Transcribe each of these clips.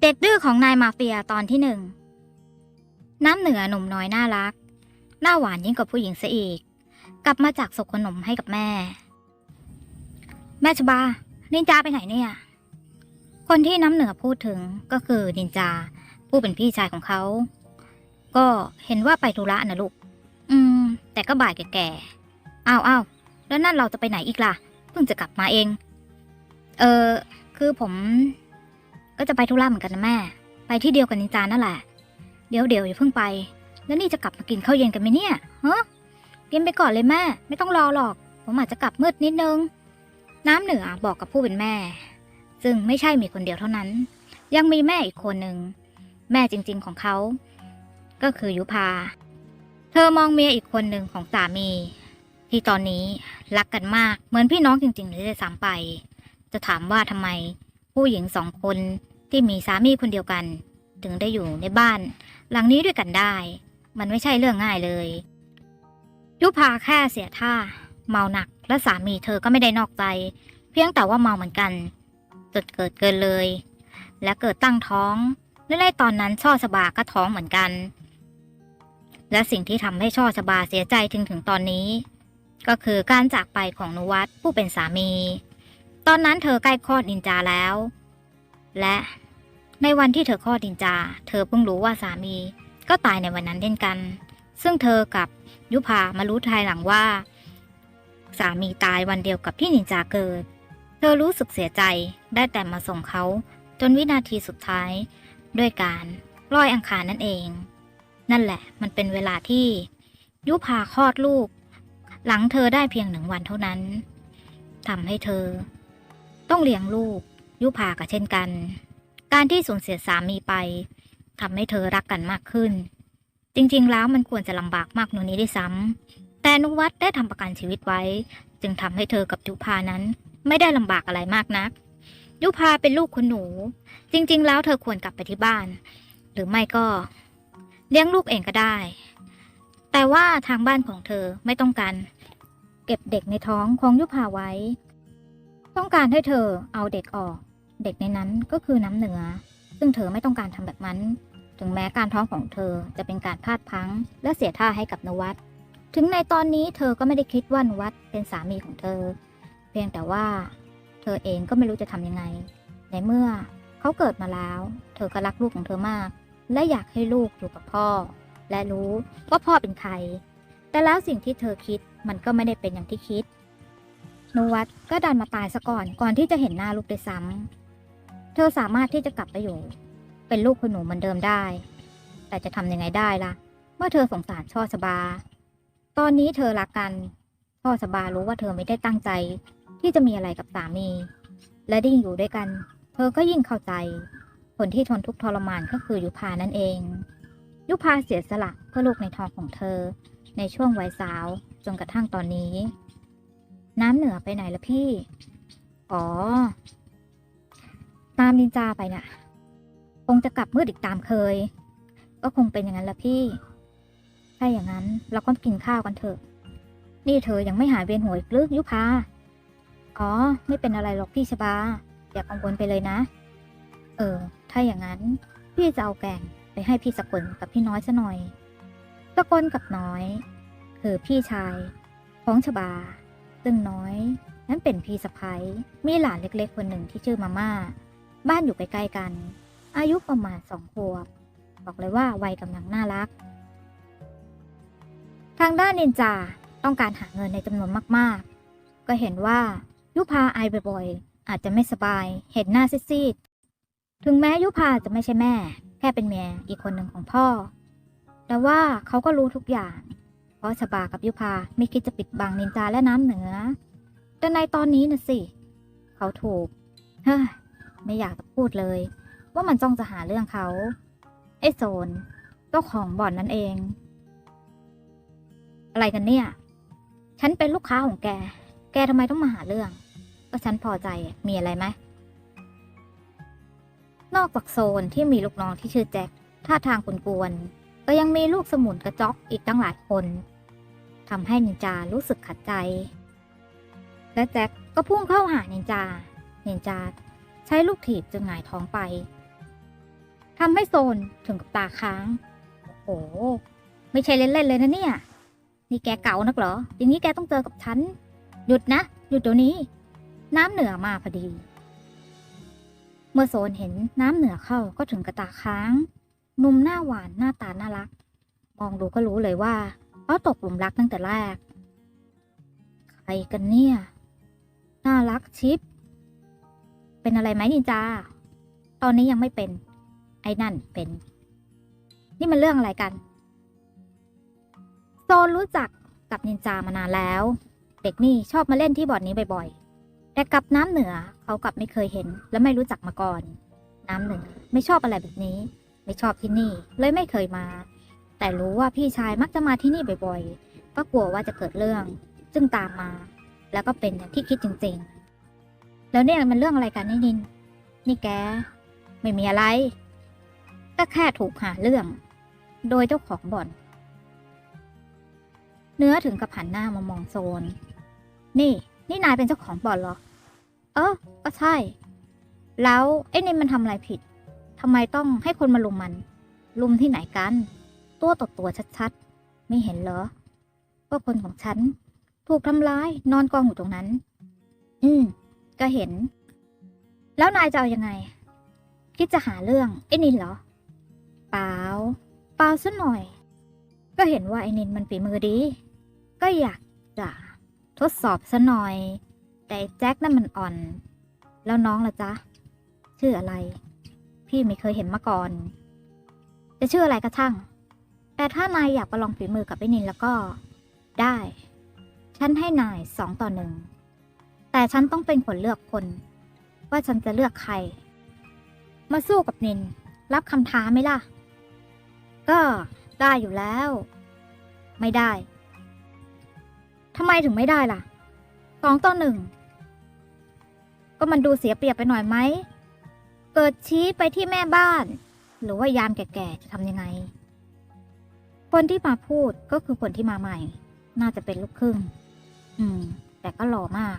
เด็กดื้อของนายมาเฟียตอนที่หนึ่ง น้ำเหนือหนุ่มน้อยน่ารัก หน้าหวานยิ่งกว่าผู้หญิงซะอีก กลับมาจากส่งขนมให้กับแม่ แม่ชบา นินจาไปไหนเนี่ย คนที่น้ำเหนือพูดถึงก็คือนินจา ผู้เป็นพี่ชายของเขา ก็เห็นว่าไปธุระนะลูก อืม แต่ก็บ่ายแก่ๆอ้าวอ้าวแล้วนั่นเราจะไปไหนอีกล่ะ เพิ่งจะกลับมาเอง เออ คือผม ก็จะไปธุระเหมือนกันนะแม่ ไปที่เดียวกับนินจานั่นแหละ เดี๋ยวเดี๋ยวอย่าเพิ่งไป แล้วนี่จะกลับมากินข้าวเย็นกันไหมเนี่ยฮะกินไปก่อนเลยแม่ ไม่ต้องรอหรอก ผมอาจจะกลับมืดนิดนึง น้ำเหนือบอกกับผู้เป็นแม่ ซึ่งไม่ใช่มีคนเดียวเท่านั้น ยังมีแม่อีกคนหนึ่ง แม่จริง ๆของเขา ก็คือยุพา เธอมองเมียอีกคนหนึ่งของสามี ที่ตอนนี้รักกันมากเหมือนพี่น้องจริงๆเลยด้วยซ้ำไป จะถามว่าทำไม ผู้หญิงสองคน ที่มีสามีคนเดียวกัน ถึงได้อยู่ในบ้าน หลังนี้ด้วยกันได้ มันไม่ใช่เรื่องง่ายเลย ยุพาแค่เสียท่า เมาหนักและสามีเธอก็ไม่ได้นอกใจ เพียงแต่ว่าเมาเหมือนกันจนเกิดเกินเลย และเกิดตั้งท้องและในตอนนั้นช่อชบาก็ท้องเหมือนกัน และสิ่งที่ทำให้ช่อชบาเสียใจถึงถึงตอนนี้ ก็คือการจากไปของนุวัตผู้เป็นสามี ตอนนั้นเธอใกล้คลอดนินจาแล้ว และในวันที่เธอคลอดนินจา เธอเพิ่งรู้ว่าสามี ก็ตายในวันนั้นเช่นกัน ซึ่งเธอกับยุพามารู้ภายหลังว่า สามีตายวันเดียวกับที่นินจาเกิด เธอรู้สึกเสียใจได้แต่มาส่งเขา จนวินาทีสุดท้าย ด้วยการลอยอังคารนั่นเอง นั่นแหละมันเป็นเวลาที่ ยุพาคลอดลูก หลังเธอได้เพียงหนึ่งวันเท่านั้นทำให้เธอ ต้องเลี้ยงลูก ยุพาก็เช่นกัน การที่สูญเสียสามีไปทำให้เธอรักกันมากขึ้น จริงๆ แล้วมันควรจะลำบากมากกว่านี้ได้วยซ้ำแต่นุวัตได้ทำประกันชีวิตไว้ จึงทำให้เธอกับยุพานั้น ไม่ได้ลำบากอะไรมากนัก ยุพาเป็นลูกคุณหนู จริง ๆ แล้วเธอควรกลับไปที่บ้าน หรือไม่ก็ เลี้ยงลูกเองก็ได้ แต่ว่าทางบ้านของเธอไม่ต้องการเก็บเด็กในท้องของยุพาไว้ ต้องการให้เธอเอาเด็กออก เด็กในนั้นก็คือน้ำเหนือ ซึ่งเธอไม่ต้องการทำแบบนั้น ถึงแม้การท้องของเธอจะเป็นการพลาดพังและเสียท่าให้กับนวัดถึงในตอนนี้เธอก็ไม่ได้คิดว่านวัดเป็นสามีของเธอ เพียงแต่ว่า เธอเองก็ไม่รู้จะทำยังไง ในเมื่อเขาเกิดมาแล้ว เธอก็รักลูกของเธอมาก และอยากให้ลูกอยู่กับพ่อ และรู้ว่าพ่อเป็นใคร แต่แล้วสิ่งที่เธอคิดมันก็ไม่ได้เป็นอย่างที่คิดนวัตก็ดันมาตายซะก่อนก่อนที่จะเห็นหน้าลูกด้วยซ้ำ เธอสามารถที่จะกลับไปอยู่ เป็นลูกคุณหนูเหมือนเดิมได้ แต่จะทำยังไงได้ล่ะ เมื่อเธอสงสารช่อชบา ตอนนี้เธอรักกันช่อชบารู้ว่าเธอไม่ได้ตั้งใจ ที่จะมีอะไรกับสามี และยิ่งอยู่ด้วยกัน เธอก็ยิ่งเข้าใจ คนที่ทนทุกข์ทรมานก็คือยุพานั่นเอง ยุพาเสียสละเพื่อลูกในท้องของเธอ ในช่วงวัยสาวจนกระทั่งตอนนี้ น้ำเหนือไปไหนละพี่ อ๋อ ตามนินจาไปน่ะ คงจะกลับมืดอีกตามเคย ก็คงเป็นอย่างนั้นละพี่ ถ้าอย่างนั้นเราก็กินข้าวกันเถอะ นี่เธอยังไม่หายเวียนหัวอีกหรือยุพาอ๋อ ไม่เป็นอะไรหรอกพี่ชบา อย่ากังวลไปเลยนะ เออ ถ้าอย่างนั้นพี่จะเอาแกงไปให้พี่สกลกับพี่น้อยซะหน่อยสกลกับน้อย คือพี่ชายของชบา ซึ่งน้อย นั้นเป็นพี่สะพ้ยมีหลานเล็กๆคนหนึ่งที่ชื่อมาม่า บ้านอยู่ใกล้ๆกัน อายุประมาณสองขวบ บอกเลยว่าวัยกำลังน่ารัก ทางด้านนินจาต้องการหาเงินในจำนวนมากๆ ก็เห็นว่ายุพาไอบ่อยๆ อาจจะไม่สบาย เห็นหน้าซีดๆ ถึงแม้ยุพาจะไม่ใช่แม่ แค่เป็นเมียอีกคนหนึ่งของพ่อ แต่ว่าเขาก็รู้ทุกอย่าง เพราะชบากับยุพาไม่คิดจะปิดบังนินจาและน้ำเหนือ แต่ในตอนนี้นะสิ เขาถูก เฮ้ย ไม่อยากจะพูดเลย ว่ามันจ้องจะหาเรื่องเขา ไอ้โซนเจ้าของบ่อนนั่นเอง อะไรกันเนี่ย ฉันเป็นลูกค้าของแก แกทำไมต้องมาหาเรื่อง ก็ฉันพอใจมีอะไรไหมนอกจากโซนที่มีลูกน้องที่ชื่อแจ็คท่าทางกวนๆก็ยังมีลูกสมุนกระจอกอีกตั้งหลายคนทำให้นินจารู้สึกขัดใจ และแจ็คก็พุ่งเข้าหานินจา นินจา ใช้ลูกถีบจนหงายท้องไปทำให้โซนถึงกับตาค้าง โอ้โห ไม่ใช่เล่นๆเลยนะเนี่ย นี่แกเก่านักเหรอ อย่างนี้แกต้องเจอกับฉัน หยุดนะ หยุดเดี๋ยวนี้ น้ำเหนือมาพอดี เมื่อโซนเห็นน้ำเหนือเข้าก็ถึงกระตาค้างหนุ่มหน้าหวานหน้าตาน่ารัก มองดูก็รู้เลยว่าเขาตกหลุมรักตั้งแต่แรก ใครกันเนี่ย น่ารักชิป เป็นอะไรไหมนินจา ตอนนี้ยังไม่เป็น ไอ้นั่นเป็น นี่มันเรื่องอะไรกัน โซนรู้จักกับนินจามานานแล้ว เด็กนี่ชอบมาเล่นที่บ่อนนี้บ่อยๆ แต่กับน้ำเหนือเขากลับไม่เคยเห็น และไม่รู้จักมาก่อน น้ำเหนือไม่ชอบอะไรแบบนี้ ไม่ชอบที่นี่ เลยไม่เคยมา แต่รู้ว่าพี่ชายมักจะมาที่นี่บ่อยๆ ก็กลัวว่าจะเกิดเรื่อง จึงตามมา แล้วก็เป็นอย่างที่คิดจริง ๆ แล้วเนี่ยมันเรื่องอะไรกันนี่นิน นี่แก ไม่มีอะไร ก็แค่ถูกหาเรื่อง โดยเจ้าของบ่อน เนื้อถึงกับหันหน้ามามองโซน นี่ นี่นายเป็นเจ้าของบ่อนเหรอ เออ ก็ใช่ แล้วไอ้นี่มันทำอะไรผิดทำไมต้องให้คนมาลุมมัน ลุมที่ไหนกัน ตัวต่อตัวชัดๆ ไม่เห็นเหรอว่าคนของฉัน ถูกทำร้ายนอนกองอยู่ตรงนั้น อืม ก็เห็น แล้วนายจะเอายังไง คิดจะหาเรื่องไอ้นินเหรอ เปล่า เปล่าซะหน่อย ก็เห็นว่าไอ้นินมันฝีมือดี ก็อยากจะทดสอบซะหน่อย แต่แจ็คนั่นมันอ่อน แล้วน้องล่ะจ๊ะ ชื่ออะไร พี่ไม่เคยเห็นมาก่อน จะชื่ออะไรก็ช่าง แต่ถ้านายอยากประลองฝีมือกับไอ้นินแล้วก็ ได้ ฉันให้นายสองต่อหนึ่ง แต่ฉันต้องเป็นคนเลือกคน ว่าฉันจะเลือกใคร มาสู้กับนิน รับคำท้าไหมล่ะ ก็ได้อยู่แล้ว ไม่ได้ทำไมถึงไม่ได้ล่ะสองต่อหนึ่งก็มันดูเสียเปรียบไปหน่อยไหม เกิดชี้ไปที่แม่บ้าน หรือว่ายามแก่ๆจะทำยังไง คนที่มาพูดก็คือคนที่มาใหม่ น่าจะเป็นลูกครึ่ง อืม แต่ก็หล่อมาก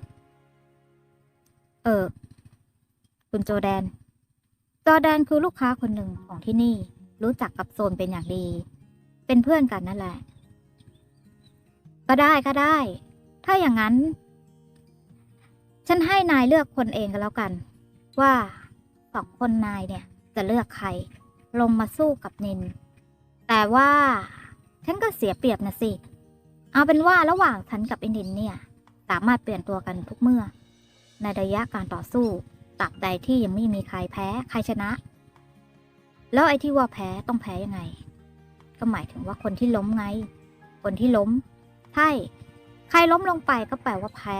เออคุณโจแดน จอแดนคือลูกค้าคนหนึ่งของที่นี่ รู้จักกับโซนเป็นอย่างดี เป็นเพื่อนกันนั่นแหละ ก็ได้ก็ได้ ถ้าอย่างนั้น ฉันให้นายเลือกคนเองก็แล้วกัน ว่าสองคนนายเนี่ย จะเลือกใคร ลงมาสู้กับนิน แต่ว่าฉันก็เสียเปรียบนะสิ เอาเป็นว่าระหว่างฉันกับไอ้นินเนี่ย สามารถเปลี่ยนตัวกันทุกเมื่อ ในระยะการต่อสู้ตราบใดที่ยังไม่มีใครแพ้ใครชนะ แล้วไอ้ที่ว่าแพ้ต้องแพ้ยังไง ก็หมายถึงว่าคนที่ล้มไง คนที่ล้มใช่ใครล้มลงไปก็แปลว่าแพ้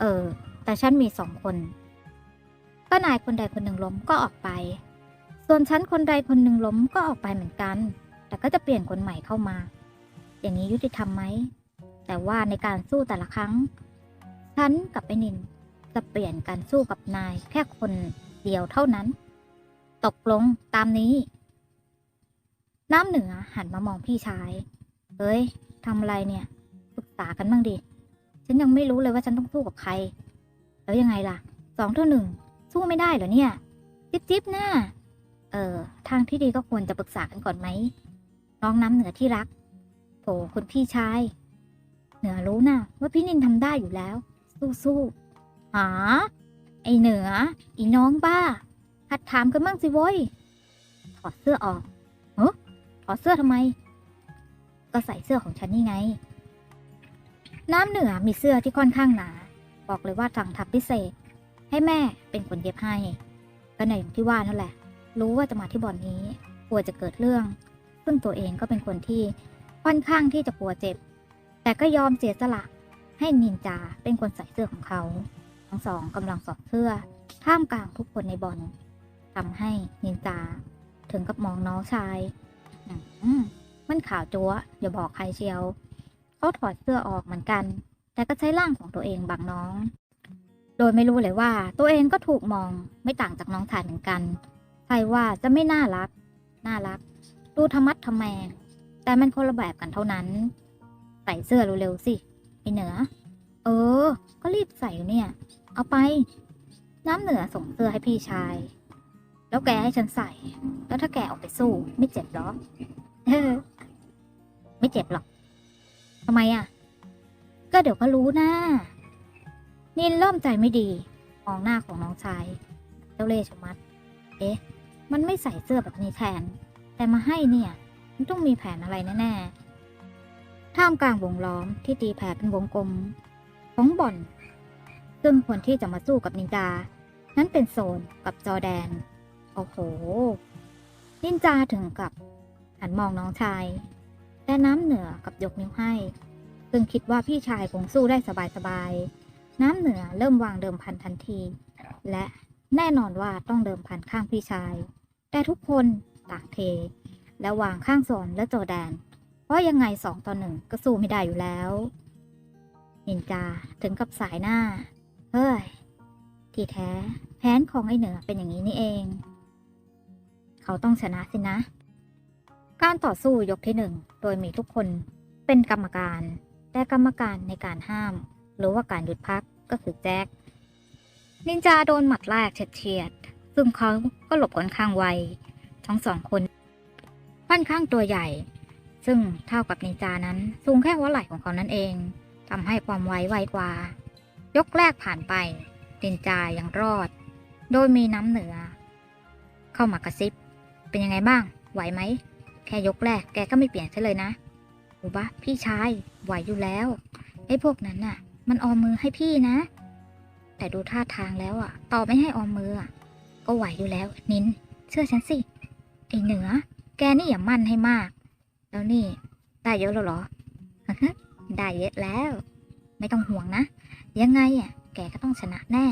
เออ แต่ฉันมีสองคนก็นายคนใดคนหนึ่งล้มก็ออกไป ส่วนฉันคนใดคนหนึ่งล้มก็ออกไปเหมือนกัน แต่ก็จะเปลี่ยนคนใหม่เข้ามา อย่างนี้ยุติธรรมไหม แต่ว่าในการสู้แต่ละครั้ง ฉันกับไอ้นิน จะเปลี่ยนการสู้กับนายแค่คนเดียวเท่านั้น ตกลงตามนี้ น้ำเหนือหันมามองพี่ชายเอ้ยทำอะไรเนี่ยปรึกษากันบ้างดิ ฉันยังไม่รู้เลยว่าฉันต้องสู้กับใคร แล้วยังไงล่ะ สองเท่าหนึ่ง สู้ไม่ได้เหรอเนี่ย จิ๊บจิ๊บหน้า เออ ทางที่ดีก็ควรจะปรึกษากันก่อนไหม น้องน้ำเหนือที่รักโถคุณพี่ชาย เหนือรู้นะว่าพี่นินทำได้อยู่แล้ว สู้สู้ๆ หา ไอเหนือ อีน้องบ้า หัดถามกันบ้างสิโว้ย ถอดเสื้อออกเฮ้ถอดเสื้อทำไม ก็ใส่เสื้อของฉันนี่ไง น้ำเหนือมีเสื้อที่ค่อนข้างหนา บอกเลยว่าสั่งทับพิเศษ ให้แม่เป็นคนเย็บให้ ก็ในอย่างที่ว่านั่นแหละ รู้ว่าจะมาที่บ่อนนี้ กลัวจะเกิดเรื่อง ซึ่งตัวเองก็เป็นคนที่ค่อนข้างที่จะกลัวเจ็บ แต่ก็ยอมเสียสละให้นินจาเป็นคนใส่เสื้อของเขา ทั้งสองกำลังสอดเสื้อท่ามกลางทุกคนในบ่อนทำให้นินจาถึงกับมองน้องชายมมันขาวจัวอย่าบอกใครเชียวเขาถอดเสื้อออกเหมือนกัน แต่ก็ใช้ร่างของตัวเองบังน้อง โดยไม่รู้เลยว่า ตัวเองก็ถูกมองไม่ต่างจากน้องชายเหมือนกันใครว่าจะไม่น่ารัก น่ารัก ดูธรรมัดทำแมงแต่มันคนละแบบกันเท่านั้น ใส่เสื้อเร็วๆสิไอเหนือ เออ ก็รีบใส่อยู่เนี่ย เอาไป น้ำเหนือส่งเสื้อให้พี่ชาย แล้วแกให้ฉันใส่ แล้วถ้าแกออกไปสู้ ไม่เจ็บหรอเออไม่เจ็บหรอกทำไมอะ ก็เดี๋ยวก็รู้นะนินเริ่มใจไม่ดี มองหน้าของน้องชาย เจ้าเล่ห์ชมัด เอ๊ะ มันไม่ใส่เสื้อแบบนี้แทน แต่มาให้เนี่ย มันต้องมีแผนอะไรแน่ๆท่ามกลางวงล้อมที่ตีแผ่เป็นวงกลม ของบ่อน ซึ่งคนที่จะมาสู้กับนินจา นั้นเป็นโซนกับจอแดน โอ้โห นินจาถึงกับ หันมองน้องชาย แต่น้ำเหนือกับยกนิ้วให้ ซึ่งคิดว่าพี่ชายคงสู้ได้สบายๆ น้ำเหนือเริ่มวางเดิมพันทันที และแน่นอนว่าต้องเดิมพันข้างพี่ชาย แต่ทุกคนต่างเท และวางข้างโซนและจอแดน เพราะยังไงสองต่อหนึ่งก็สู้ไม่ได้อยู่แล้วนินจาถึงกับสายหน้า เฮ้ย ที่แท้ แผนของไอ้เหนือเป็นอย่างนี้นี่เอง เขาต้องชนะสินะ การต่อสู้ยกที่หนึ่งโดยมีทุกคนเป็นกรรมการ แต่กรรมการในการห้าม หรือว่าการหยุดพักก็คือแจ็ค นินจาโดนหมัดแรกเฉียดๆซึ่งเขาก็หลบค่อนข้างไว ทั้งสองคนค่อนข้างตัวใหญ่ ซึ่งเท่ากับนินจานั้นสูงแค่หัวไหล่ของเขานั่นเองทำให้ความไวไวกว่า ยกแรกผ่านไปนินจายังรอด โดยมีน้ำเหนือ เข้ามากระซิบ เป็นยังไงบ้าง ไหวไหม แค่ยกแรกแกก็ไม่เปลี่ยนใช่เลยนะอูบะพี่ชายไหวอยู่แล้ว ไอ้พวกนั้นน่ะ มันออมมือให้พี่นะ แต่ดูท่าทางแล้วอะ ต่อไม่ให้ออมมืออะ ก็ไหวอยู่แล้ว นิน เชื่อฉันสิ ไอ้เหนือ แกนี่อย่ามั่นให้มาก แล้วนี่ ได้เยอะแล้วเหรอ ได้เยอะแล้ว ไม่ต้องห่วงนะ ยังไงอะแกก็ต้องชนะแน่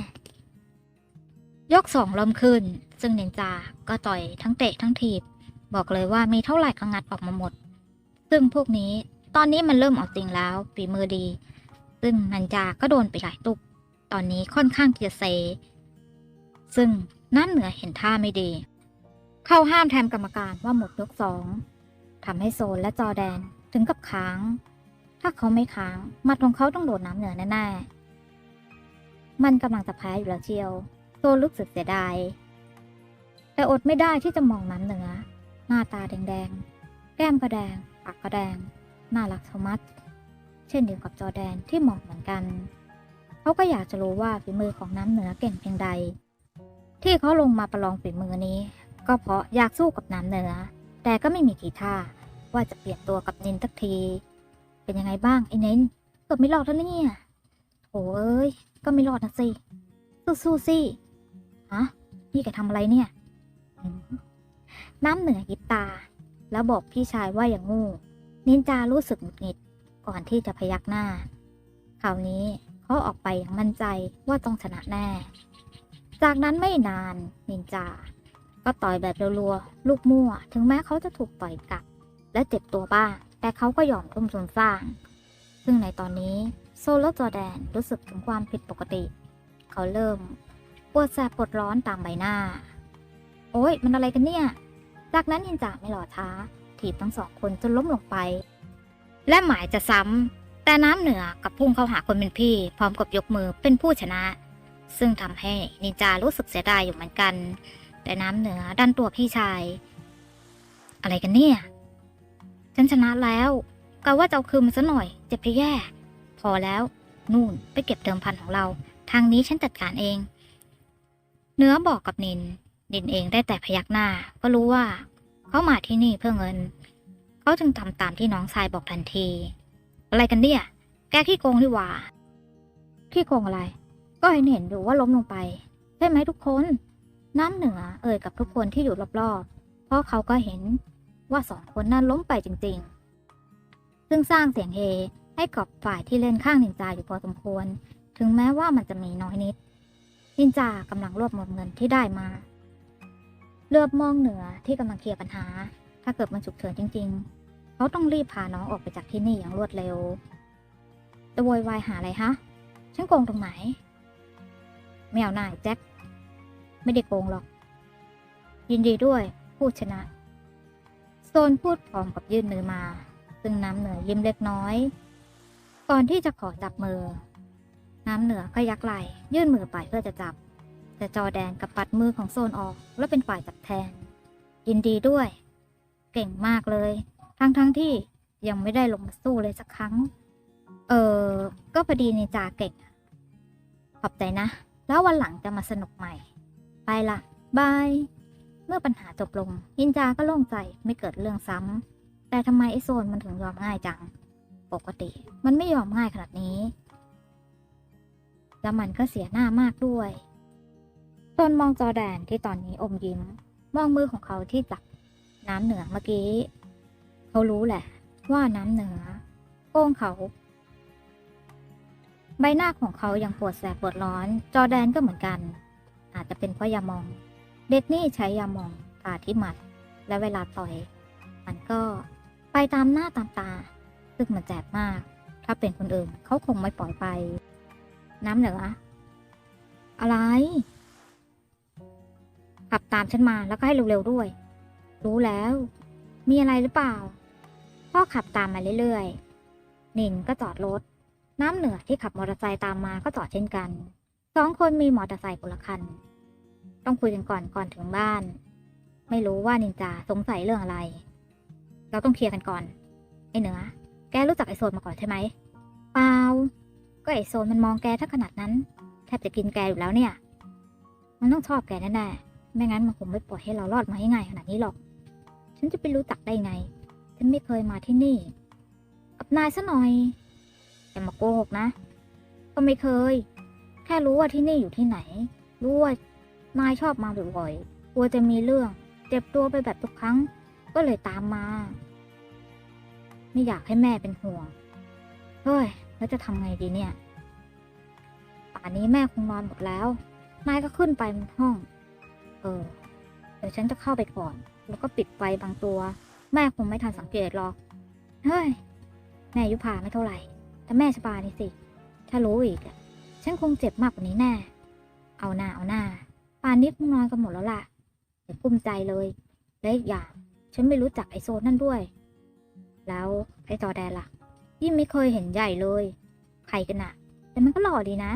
ยกสองเริ่มขึ้น ซึ่งเนนจาก็ต่อยทั้งเตะทั้งถีบ บอกเลยว่ามีเท่าไหร่ก็งัดออกมาหมด ซึ่งพวกนี้ตอนนี้มันเริ่มออกจริงแล้วฝีมือดี ซึ่งนันจาก็โดนไปหลายตุก ตอนนี้ค่อนข้างเที่จะเซ ซึ่งน้ำเหนือเห็นท่าไม่ดี เข้าห้ามแทนกรรมการว่าหมดยกสองทำให้โซนและจอแดนถึงกับค้าง ถ้าเขาไม่ค้างมัดของเขาต้องโดนน้ำเหนือแน่ๆ มันกำลังจะแพ้อยู่แล้วเชียวโซนรู้สึกเสียดาย แต่อดไม่ได้ที่จะมองน้ำเหนือ หน้าตาแดงๆ แก้มก็แดง ปากก็แดง น่ารักชะมัด เช่นเดียวกับจอแดนที่มองเหมือนกัน เขาก็อยากจะรู้ว่าฝีมือของน้ำเหนือเก่งเพียงใด ที่เขาลงมาประลองฝีมือนี้ ก็เพราะอยากสู้กับน้ำเหนือ แต่ก็ไม่มีทีท่าว่าจะเปลี่ยนตัวกับนินสักที เป็นยังไงบ้างไอ้นินเกือบไม่รอดแล้วเนี่ยโอ้เอ้ย ก็ไม่รอดนะสิ สู้ๆสิฮะนี่แกทำอะไรเนี่ย น้ำเหนือยิบตา แล้วบอกพี่ชายว่าอย่างงูนินจารู้สึกหงุดหงิดก่อนที่จะพยักหน้า คราวนี้เขาออกไปอย่างมั่นใจว่าต้องชนะแน่ จากนั้นไม่นานนินจา ก็ต่อยแบบรัวๆลูกมั่ว ถึงแม้เขาจะถูกต่อยกลับ และเจ็บตัวบ้าง แต่เขาก็ยอมทุ่มทุนสร้าง ซึ่งในตอนนี้ โซโลจอแดนรู้สึกถึงความผิดปกติ เขาเริ่มปวดแสบปวดร้อนตามใบหน้า โอ้ยมันอะไรกันเนี่ย จากนั้นนินจาไม่รอช้า ถีบทั้งสองคนจนล้มลงไป และหมายจะซ้ำ แต่น้ำเหนือกับพุ่งเข้าหาคนเป็นพี่ พร้อมกับยกมือเป็นผู้ชนะ ซึ่งทำให้นินจารู้สึกเสียดายอยู่เหมือนกัน แต่น้ำเหนือดันตัวพี่ชาย อะไรกันเนี่ย ฉันชนะแล้วกะว่าจะเอาคืนมันซะหน่อย เจ็บจะแย่ พอแล้ว นู่นไปเก็บเดิมพันของเรา ทางนี้ฉันจัดการเอง เนื้อบอกกับนิน นินเองได้แต่พยักหน้า ก็รู้ว่า เขามาที่นี่เพื่อเงิน เขาจึงทำตามที่น้องชายบอกทันที อะไรกันเนี่ย แกขี้โกงดีหว่า ขี้โกงอะไร ก็เห็นเห็นอยู่ว่าล้มลงไป ใช่ไหมทุกคน น้ำเหนือเอ่ยกับทุกคนที่อยู่รอบๆ เพราะเขาก็เห็นว่าสองคนนั้นล้มไปจริงๆ ซึ่งสร้างเสียงเฮ ให้กับฝ่ายที่เล่นข้างนินจาอยู่พอสมควร ถึงแม้ว่ามันจะมีน้อยนิด นินจากำลังรวบรวมเงินที่ได้มาเลือบมองเหนือที่กำลังเคลียร์ปัญหา ถ้าเกิดมันฉุกเฉินจริง ๆ เขาต้องรีบพาน้องออกไปจากที่นี่อย่างรวดเร็วจะโวยวายหาอะไรฮะ ฉันโกงตรงไหน ไม่เอาหน่ายแจ็ค ไม่ได้โกงหรอก ยินดีด้วยผู้ชนะ โซนพูดพร้อมกับยื่นมือมา ซึ่งน้ำเหนือยิ้มเล็กน้อย ก่อนที่จะขอจับมือ น้ำเหนือก็ยักไหลยื่นมือไปเพื่อจะจับ แต่จอแดนกับปัดมือของโซนออกแล้วเป็นฝ่ายจับแทน ยินดีด้วย เก่งมากเลย ทั้งทั้งที่ยังไม่ได้ลงมาสู้เลยสักครั้ง เออก็พอดีนินจาเก่งขอบใจนะ แล้ววันหลังจะมาสนุกใหม่ ไปละบาย เมื่อปัญหาจบลงนินจาก็โล่งใจไม่เกิดเรื่องซ้ำแต่ทำไมไอโซนมันถึงยอมง่ายจัง ปกติ มันไม่ยอมง่ายขนาดนี้ แล้วมันก็เสียหน้ามากด้วยโซนมองจอแดนที่ตอนนี้อมยิ้ม มองมือของเขาที่จับน้ำเหนือเมื่อกี้ เขารู้แหละ ว่าน้ำเหนือโป้งเขา ใบหน้าของเขายังปวดแสบปวดร้อน จอแดนก็เหมือนกัน อาจจะเป็นเพราะยามอง เด็กนี่ใช้ยามองทาที่หมัด และเวลาต่อย มันก็ไปตามหน้าตามตา ซึ่งมันแสบมาก ถ้าเป็นคนอื่นเขาคงไม่ปล่อยไป น้ำเหนือ อะไร ขับตามฉันมาแล้วก็ให้เร็วๆด้วย รู้แล้ว มีอะไรหรือเปล่า พ่อขับตามมาเรื่อยๆ นินก็จอดรถ น้ำเหนือที่ขับมอเตอร์ไซค์ตามมาก็จอดเช่นกัน สองคนมีมอเตอร์ไซค์คนละคัน ต้องคุยกันก่อนก่อนถึงบ้าน ไม่รู้ว่านินจาสงสัยเรื่องอะไร เราต้องเคลียร์กันก่อน ไอ้เหนือ แกรู้จักไอโซนมาก่อนใช่ไหมเปล่า ก็ไอโซนมันมองแกถ้าขนาดนั้น แทบจะกินแกอยู่แล้วเนี่ย มันต้องชอบแกแน่ๆ ไม่งั้นมันคงไม่ปล่อยให้เรารอดมาง่ายขนาดนี้หรอก ฉันจะไปรู้จักได้ไง ฉันไม่เคยมาที่นี่ กับนายซะหน่อยอย่ามาโกหกนะ ก็ไม่เคย แค่รู้ว่าที่นี่อยู่ที่ไหน รู้ว่านายชอบมาบ่อยๆ กลัวจะมีเรื่อง เจ็บตัวไปแบบทุกครั้ง ก็เลยตามมา ไม่อยากให้แม่เป็นห่วง เฮ้ย แล้วจะทำไงดีเนี่ย ป่านนี้แม่คงนอนหมดแล้ว นายก็ขึ้นไปบนห้อง เออ เดี๋ยวฉันจะเข้าไปก่อน แล้วก็ปิดไฟบางตัว แม่คงไม่ทันสังเกตหรอก เฮ้ย แม่ยุพาไม่เท่าไหร่ แต่แม่ชบานี่สิ ถ้ารู้อีกอะฉันคงเจ็บมากกว่านี้แน่ เอาหน้าเอาหน้า ป่านนี้คงนอนกันหมดแล้วล่ะอย่ากุ้มใจเลย และอีกอย่าง ฉันไม่รู้จักไอโซนนั่นด้วย แล้วไอจอแดนล่ะยิ่งไม่เคยเห็นใหญ่เลยใครกันอะแต่มันก็หล่อดีนะ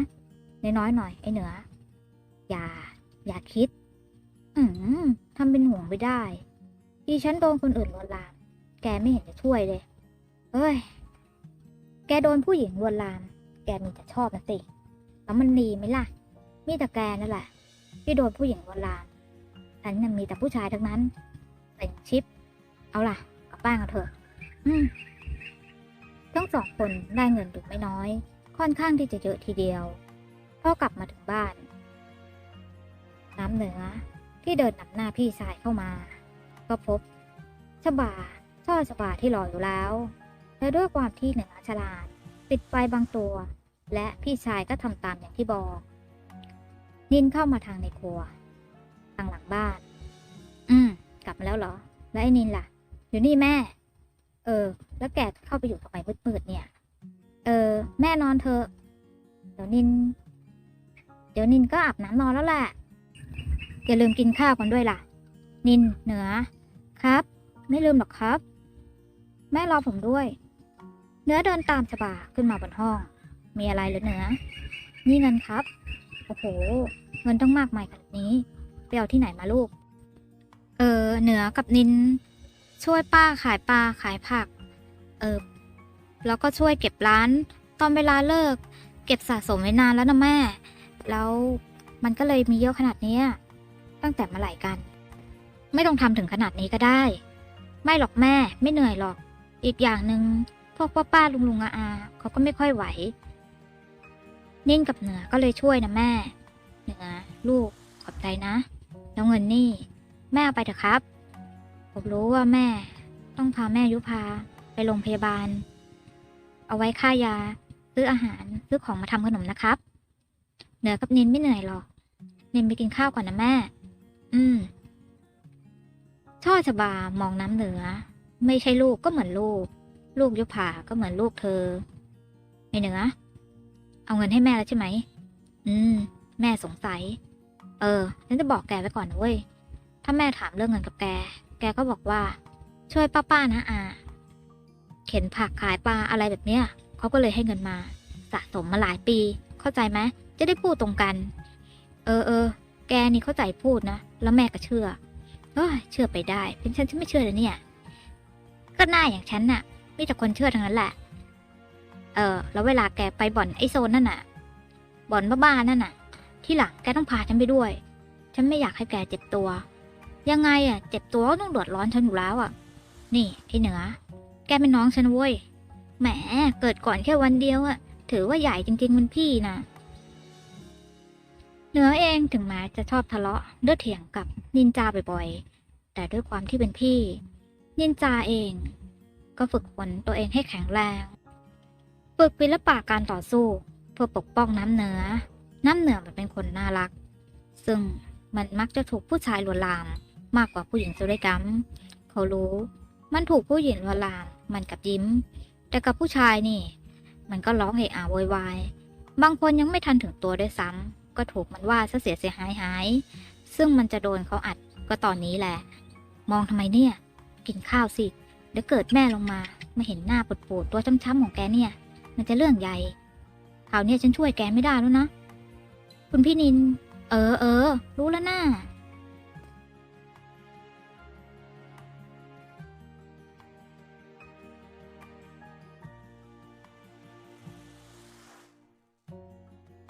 นน้อยๆหน่อยไอเหนือ อย่า อย่าคิด อืมทำเป็นห่วงไม่ได้อีฉันโดนคนอื่นลวนลาม แกไม่เห็นจะช่วยเลยเอ้ย แกโดนผู้หญิงลวนลาม แกมีแต่ชอบนะสิแล้วมันดีไหมล่ะ มีแต่แกนั่นแหละ ที่โดนผู้หญิงลวนลามฉันน่ะมีแต่ผู้ชายทั้งนั้น เป็นชิป เอาล่ะ กลับบ้านกันเถอะ อืมทั้งสองคนได้เงินอยู่ไม่น้อย ค่อนข้างที่จะเยอะทีเดียวพอกลับมาถึงบ้าน น้ำเหนือที่เดินนำหน้าพี่ชายเข้ามา ก็พบชบาช่อชบาที่รออยู่แล้ว และด้วยความที่เหนือฉลาด ปิดไฟบางตัว และพี่ชายก็ทำตามอย่างที่บอก นินเข้ามาทางในครัว ทางหลังบ้าน อืม กลับมาแล้วเหรอ แล้วไอ้นินล่ะ อยู่นี่แม่ เออ แล้วแกเข้าไปอยู่ทำไมมืดๆเนี่ย เออ แม่นอนเถอะเดี๋ยวนิน เดี๋ยวนินก็อาบน้ำนอนแล้วแหละ อย่าลืมกินข้าวกันด้วยล่ะ นินเหนือ ครับ ไม่ลืมหรอกครับ แม่รอผมด้วย เนื้อเดินตามชบาขึ้นมาบนห้อง มีอะไรหรือเนื้อ นี่เงินครับ โอ้โห เงินต้องมากมายขนาดนี้ ไปเอาที่ไหนมาลูก เออ เหนือกับนิน ช่วยป้าขายปลาขายผัก เออแล้วก็ช่วยเก็บร้าน ตอนเวลาเลิก เก็บสะสมไว้นานแล้วนะแม่ แล้วมันก็เลยมีเยอะขนาดนี้ตั้งแต่เมื่อไหร่กัน ไม่ต้องทำถึงขนาดนี้ก็ได้ ไม่หรอกแม่ไม่เหนื่อยหรอก อีกอย่างหนึ่งพวกป้าป้าลุงลุงอาอาเขาก็ไม่ค่อยไหว นิ่งกับเหนือก็เลยช่วยนะแม่ เหนือ ลูกขอบใจนะ แล้วเงินนี่ แม่เอาไปเถอะครับ ผมรู้ว่าแม่ ต้องพาแม่ยุพาไปโรงพยาบาล เอาไว้ค่ายา ซื้ออาหารซื้อของมาทำขนมนะครับ เหนือกับนินไม่เหนื่อยหรอก นินไปกินข้าวก่อนนะแม่ อืม ช่อชบามองน้ำเหนือ ไม่ใช่ลูกก็เหมือนลูก ลูกยุพาก็เหมือนลูกเธอไอเหนือ เอาเงินให้แม่แล้วใช่ไหม อืม แม่สงสัย เออฉันจะบอกแกไว้ก่อนนะเว้ยถ้าแม่ถามเรื่องเงินกับแก แกก็บอกว่า ช่วยป้าๆนะอา เข็นผักขายปลาอะไรแบบเนี้ยเขาก็เลยให้เงินมา สะสมมาหลายปี เข้าใจไหมจะได้พูดตรงกัน เออเออแกนี่เข้าใจพูดนะ แล้วแม่ก็เชื่อเอ้ยเชื่อไปได้ เป็นฉันฉันไม่เชื่อเลยเนี่ย ก็หน้าอย่างฉันน่ะมีแต่คนเชื่อทั้งนั้นแหละ เออ แล้วเวลาแกไปบ่อนไอโซนนั่นน่ะ บ่อนบ้าๆนั่นน่ะ ที่หลังแกต้องพาฉันไปด้วย ฉันไม่อยากให้แกเจ็บตัว ยังไงอะ เจ็บตัวก็ต้องเดือดร้อนฉันอยู่แล้วอะ นี่ไอเหนือ แกเป็นน้องฉันเว้ย แหม เกิดก่อนแค่วันเดียวอะ ถือว่าใหญ่จริงๆมันพี่นะเหนือเองถึงแม้จะชอบทะเลาะเลือดเถียงกับนินจาบ่อยๆ แต่ด้วยความที่เป็นพี่ นินจาเอง ก็ฝึกฝนตัวเองให้แข็งแรง ฝึกศิลปะการต่อสู้ เพื่อปกป้องน้ำเหนือ น้ำเหนือมันเป็นคนน่ารัก ซึ่งมันมักจะถูกผู้ชายลวนลาม มากกว่าผู้หญิงซะด้วยกันเขารู้ มันถูกผู้หญิงลวนลาม มันกับยิ้ม แต่กับผู้ชายนี่ มันก็ร้องเอะอะโวยวาย บางคนยังไม่ทันถึงตัวด้วยซ้ำก็ถูกมันว่าซะเสียเสียหายหาย ซึ่งมันจะโดนเขาอัดก็ตอนนี้แหละ มองทำไมเนี่ย กินข้าวสิ เดี๋ยวเกิดแม่ลงมามาเห็นหน้าปูดๆตัวช้ำๆของแกเนี่ย มันจะเรื่องใหญ่คราวนี้ฉันช่วยแกไม่ได้แล้วนะ คุณพี่นิน เออเออ รู้แล้วนะ่า